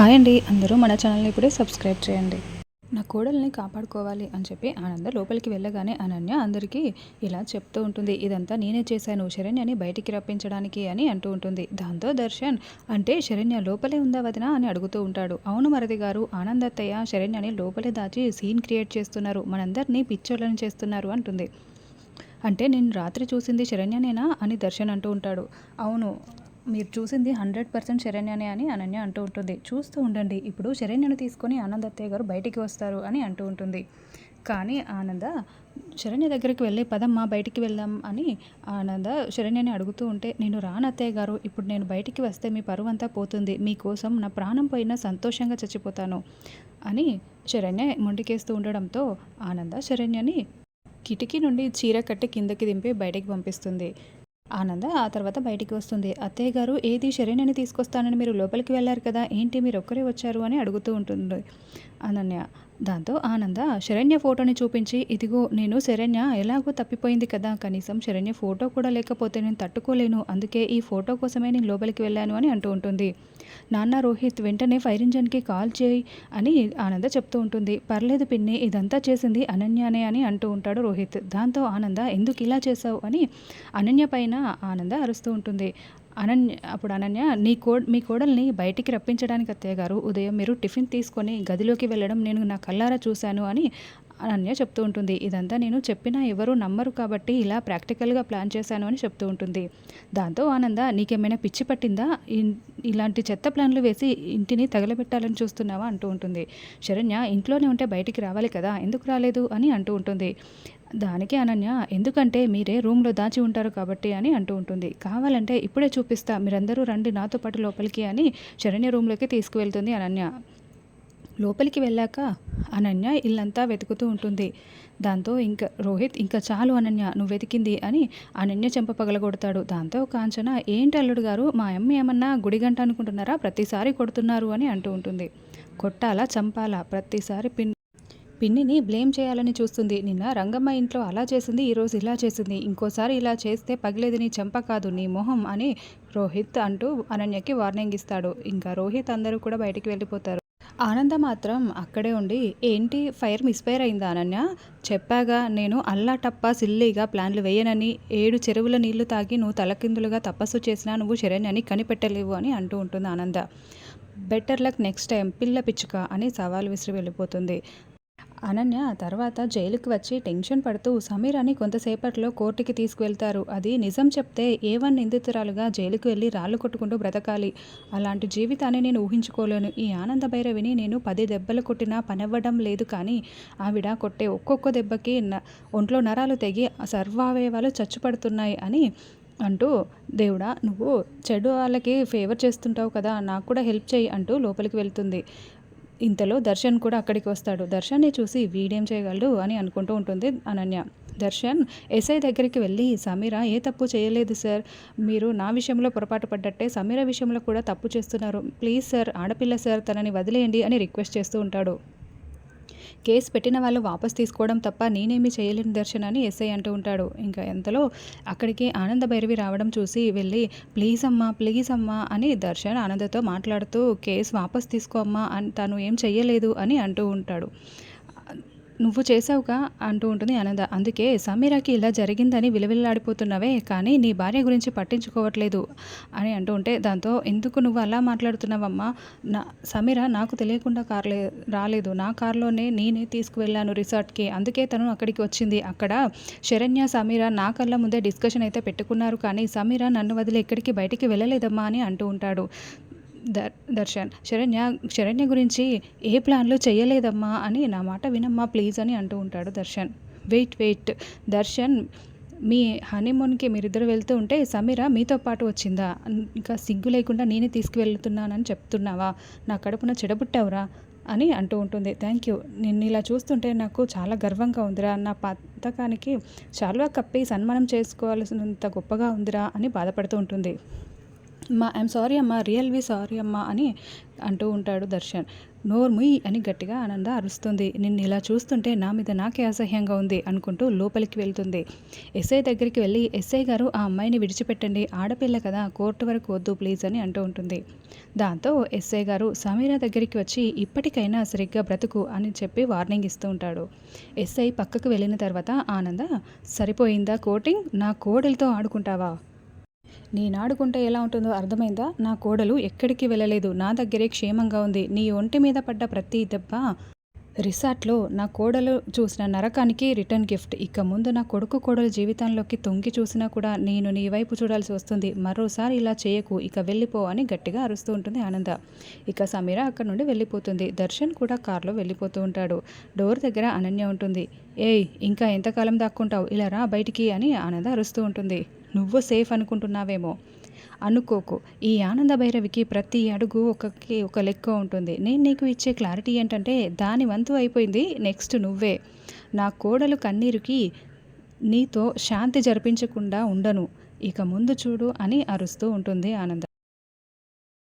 Hi అండి. అందరూ మన ఛానల్ని ఇప్పుడే సబ్స్క్రైబ్ చేయండి. నా కోడల్ని కాపాడుకోవాలి అని చెప్పి ఆనంద లోపలికి వెళ్ళగానే అనన్య అందరికీ ఇలా చెప్తూ ఉంటుంది. ఇదంతా నేనే చేశాను శరణ్యని బయటికి రప్పించడానికి అని అంటూ ఉంటుంది. దాంతో దర్శన్ అంటే శరణ్య లోపలే ఉందా వదిన అని అడుగుతూ ఉంటాడు. అవును మరది గారు ఆనందత్తయ్య శరణ్యని లోపలే దాచి సీన్ క్రియేట్ చేస్తున్నారు. మనందరినీ పిచ్చోళ్ళని చేస్తున్నారు అంటుంది. అంటే నేను రాత్రి చూసింది శరణ్యనేనా అని దర్శన్ అంటూ ఉంటాడు. అవును మీరు చూసింది హండ్రెడ్ పర్సెంట్ శరణ్యనే అని అనన్య అంటూ ఉంటుంది. చూస్తూ ఉండండి. ఇప్పుడు శరణ్యను తీసుకొని ఆనంద్ అత్తయ్య గారు బయటికి వస్తారు అని అంటూ ఉంటుంది. కానీ ఆనంద శరణ్య దగ్గరికి వెళ్ళి పదమ్మా బయటికి వెళ్దాం అని ఆనంద శరణ్యని అడుగుతూ ఉంటే నేను రానత్తయ్య గారు ఇప్పుడు నేను బయటికి వస్తే మీ పరువు అంతా పోతుంది. మీకోసం నా ప్రాణం పోయినా సంతోషంగా చచ్చిపోతాను అని శరణ్య మొండికేస్తూ ఉండడంతో ఆనంద శరణ్యని కిటికీ నుండి చీర కట్టి కిందకి దింపి బయటికి పంపిస్తుంది. ఆనంద ఆ తర్వాత బయటికి వస్తుంది. అత్తయ్య గారు ఏది శరీరాన్ని తీసుకొస్తానని మీరు లోపలికి వెళ్ళారు కదా ఏంటి మీరు ఒక్కరే వచ్చారు అని అడుగుతూ ఉంటుంది అనన్య. దాంతో ఆనంద శరణ్య ఫోటోని చూపించి ఇదిగో నేను శరణ్య ఎలాగో తప్పిపోయింది కదా కనీసం శరణ్య ఫోటో కూడా లేకపోతే నేను తట్టుకోలేను అందుకే ఈ ఫోటో కోసమే నేను లోపలికి వెళ్ళాను అని అంటూ ఉంటుంది. నాన్న రోహిత్ వెంటనే ఫైర్ ఇంజన్కి కాల్ చేయి అని ఆనంద చెప్తూ ఉంటుంది. పర్లేదు పిన్ని ఇదంతా చేసింది అనన్యనే అని అంటూ ఉంటాడు రోహిత్. దాంతో ఆనంద ఎందుకు ఇలా చేసావు అని అనన్య పైన ఆనంద అరుస్తూ ఉంటుంది. అనన్య అప్పుడు అనన్య నీ కో మీ కోడల్ని బయటికి రప్పించడానికి అత్తయ్య గారు ఉదయం మీరు టిఫిన్ తీసుకొని గదిలోకి వెళ్ళడం నేను నా కల్లారా చూశాను అని అనన్య చెప్తూ ఉంటుంది. ఇదంతా నేను చెప్పినా ఎవరు నమ్మరు కాబట్టి ఇలా ప్రాక్టికల్గా ప్లాన్ చేశాను అని చెప్తూ ఉంటుంది. దాంతో ఆనంద నీకేమైనా పిచ్చి పట్టిందా? ఇలాంటి చెత్త ప్లాన్లు వేసి ఇంటిని తగలబెట్టాలని చూస్తున్నావా? అంటూ ఉంటుంది. శరణ్య ఇంట్లోనే ఉంటే బయటికి రావాలి కదా? ఎందుకు రాలేదు? అని అంటూ ఉంటుంది. దానికి అనన్య ఎందుకంటే మీరే రూమ్లో దాచి ఉంటారు కాబట్టి అని అంటూ ఉంటుంది. కావాలంటే ఇప్పుడే చూపిస్తా. మీరందరూ రండి నాతో పాటు లోపలికి అని శరణ్య రూమ్లోకి తీసుకువెళ్తుంది అనన్య. లోపలికి వెళ్ళాక అనన్య ఇల్లంతా వెతుకుతూ ఉంటుంది. దాంతో ఇంకా రోహిత్ ఇంకా చాలు అనన్య నువ్వు వెతికింది అని అనన్య చెంప పగలగొడతాడు. దాంతో కాంచన ఏంటి అల్లుడు గారు మా అమ్మ ఏమన్నా గుడిగంట అనుకుంటున్నారా? ప్రతిసారి కొడుతున్నారు అని అంటూ ఉంటుంది. కొట్టాలా చంపాలా ప్రతిసారి పిన్ పిన్నిని బ్లేమ్ చేయాలని చూస్తుంది. నిన్న రంగమ్మ ఇంట్లో అలా చేసింది ఈరోజు ఇలా చేసింది. ఇంకోసారి ఇలా చేస్తే పగిలేది నీ చెంప కాదు నీ మొహం అని రోహిత్ అంటూ అనన్యకి వార్నింగ్ ఇస్తాడు. ఇంకా రోహిత్ అందరూ కూడా బయటికి వెళ్ళిపోతారు. ఆనంద మాత్రం అక్కడే ఉండి ఏంటి ఫైర్ మిస్ఫైర్ అయిందా అనన్య? చెప్పాగా నేను అల్లా టప్ప సిల్లీగా ప్లాన్లు వేయనని ఏడు చెరువుల నీళ్ళు తాగి నువ్వు తలకిందులుగా తపస్సు చేసినా నువ్వు శరణ్యని కనిపెట్టలేవు అని అంటూ ఉంటుంది ఆనంద. బెటర్ లక్ నెక్స్ట్ టైం పిల్ల పిచ్చుక అని సవాల్ విసిరి వెళ్ళిపోతుంది. అనన్య తర్వాత జైలుకి వచ్చి టెన్షన్ పడుతూ సమీరాని కొంతసేపట్లో కోర్టుకి తీసుకువెళ్తారు. అది నిజం చెప్తే ఏ వన్ నిందితురాలుగా జైలుకు వెళ్ళి రాళ్ళు కొట్టుకుంటూ బ్రతకాలి. అలాంటి జీవితాన్ని నేను ఊహించుకోలేను. ఈ ఆనంద భైరవిని నేను పది దెబ్బలు కొట్టినా పనివ్వడం లేదు కానీ ఆవిడ కొట్టే ఒక్కొక్క దెబ్బకి ఒంట్లో నరాలు తెగి సర్వావయవాలు చచ్చుపడుతున్నాయి అని అంటూ దేవుడా నువ్వు చెడు వాళ్ళకి ఫేవర్ చేస్తుంటావు కదా నాకు కూడా హెల్ప్ చేయి అంటూ లోపలికి వెళ్తుంది. ఇంతలో దర్శన్ కూడా అక్కడికి వస్తాడు. దర్శన్ని చూసి వీడేం చేయగలడు అని అనుకుంటూ ఉంటుంది అనన్య. దర్శన్ ఎస్ఐ దగ్గరికి వెళ్ళి సమీర ఏ తప్పు చేయలేదు సార్. మీరు నా విషయంలో పొరపాటు పడ్డట్టే సమీర విషయంలో కూడా తప్పు చేస్తున్నారు. ప్లీజ్ సార్ ఆడపిల్ల సార్ తనని వదిలేయండి అని రిక్వెస్ట్ చేస్తూ ఉంటాడు. కేసు పెట్టిన వాళ్ళు వాపస్ తీసుకోవడం తప్ప నేనేమి చేయలేని దర్శన్ అని ఎస్ఐ అంటూ ఉంటాడు. ఇంకా ఎంతలో అక్కడికి ఆనంద భైరవి రావడం చూసి వెళ్ళి ప్లీజ్ అమ్మా ప్లీజ్ అమ్మా అని దర్శన్ ఆనందతో మాట్లాడుతూ కేసు వాపస్ తీసుకో అమ్మా అని తను ఏం చెయ్యలేదు అని అంటూ ఉంటాడు. నువ్వు చేసావుగా అంటూ ఉంటుంది ఆనంద. అందుకే సమీరాకి ఇలా జరిగిందని విలువిల్లాడిపోతున్నవే కానీ నీ భార్య గురించి పట్టించుకోవట్లేదు అని అంటూ ఉంటే దాంతో ఎందుకు నువ్వు అలా మాట్లాడుతున్నావమ్మా? నా సమీర నాకు తెలియకుండా కార్లే రాలేదు. నా కార్లోనే నేనే తీసుకువెళ్ళాను రిసార్ట్కి. అందుకే తను అక్కడికి వచ్చింది. అక్కడ శరణ్య సమీర నా కళ్ళ ముందే డిస్కషన్ అయితే పెట్టుకున్నారు కానీ సమీర నన్ను వదిలి ఎక్కడికి బయటికి వెళ్ళలేదమ్మా అని అంటూ ఉంటాడు. దర్ దర్శన్. శరణ్య శరణ్య గురించి ఏ ప్లాన్లు చేయలేదమ్మా అని నా మాట వినమ్మా ప్లీజ్ అని అంటూ ఉంటాడు దర్శన్. Wait wait. దర్శన్ మీ హనీమూన్కి మీరిద్దరు వెళ్తూ ఉంటే సమీర మీతో పాటు వచ్చిందా? ఇంకా సిగ్గు లేకుండా నేనే తీసుకువెళ్తున్నానని చెప్తున్నావా? నా కడుపున చెడబుట్టావురా అని అంటూ ఉంటుంది. Thank you. నిన్ను ఇలా చూస్తుంటే నాకు చాలా గర్వంగా ఉందిరా. నా పథకానికి చాలా కప్పి సన్మానం చేసుకోవాల్సినంత గొప్పగా ఉందిరా అని బాధపడుతూ ఉంటుంది. అమ్మా ఐఎమ్ సారీ అమ్మా రియల్వి సారీ అమ్మా అని అంటూ ఉంటాడు దర్శన్. నోర్ముయ్ అని గట్టిగా ఆనంద అరుస్తుంది. నిన్ను ఇలా చూస్తుంటే నా మీద నాకే అసహ్యంగా ఉంది అనుకుంటూ లోపలికి వెళ్తుంది. ఎస్ఐ దగ్గరికి వెళ్ళి ఎస్ఐ గారు ఆ అమ్మాయిని విడిచిపెట్టండి. ఆడపిల్ల కదా కోర్టు వరకు వద్దు ప్లీజ్ అని అంటూ ఉంటుంది. దాంతో ఎస్ఐ గారు సమీర దగ్గరికి వచ్చి ఇప్పటికైనా సరిగ్గా బ్రతుకు అని చెప్పి వార్నింగ్ ఇస్తూ ఉంటాడు. ఎస్ఐ పక్కకు వెళ్ళిన తర్వాత ఆనంద సరిపోయిందా కోటింగ్? నా కోడలతో ఆడుకుంటావా? నేనాడుకుంటే ఎలా ఉంటుందో అర్థమైందా? నా కోడలు ఎక్కడికి వెళ్ళలేదు. నా దగ్గరే క్షేమంగా ఉంది. నీ ఒంటి మీద పడ్డ ప్రతి దెబ్బ రిసార్ట్లో నా కోడలు చూసిన నరకానికి రిటర్న్ గిఫ్ట్. ఇక ముందు నా కొడుకు కోడలు జీవితంలోకి తొంగి చూసినా కూడా నేను నీ వైపు చూడాల్సి వస్తుంది. మరోసారి ఇలా చేయకు. ఇక వెళ్ళిపో అని గట్టిగా అరుస్తూ ఉంటుంది ఆనంద. ఇక సమీర అక్కడ నుండి వెళ్ళిపోతుంది. దర్శన్ కూడా కారులో వెళ్ళిపోతూ ఉంటాడు. డోర్ దగ్గర అనన్య ఉంటుంది. ఏయ్ ఇంకా ఎంతకాలం దాక్కుంటావు? ఇలా రా బయటికి అని ఆనంద అరుస్తూ ఉంటుంది. నువ్వు సేఫ్ అనుకుంటున్నావేమో. అనుకోకు. ఈ ఆనంద భైరవికి ప్రతి అడుగు ఒకకి ఒక లెక్క ఉంటుంది. నేను నీకు ఇచ్చే క్లారిటీ ఏంటంటే దాని వంతు అయిపోయింది నెక్స్ట్ నువ్వే. నా కోడలు కన్నీరుకి నీతో శాంతి జరిపించకుండా ఉండను. ఇక ముందు చూడు అని అరుస్తూ ఉంటుంది ఆనంద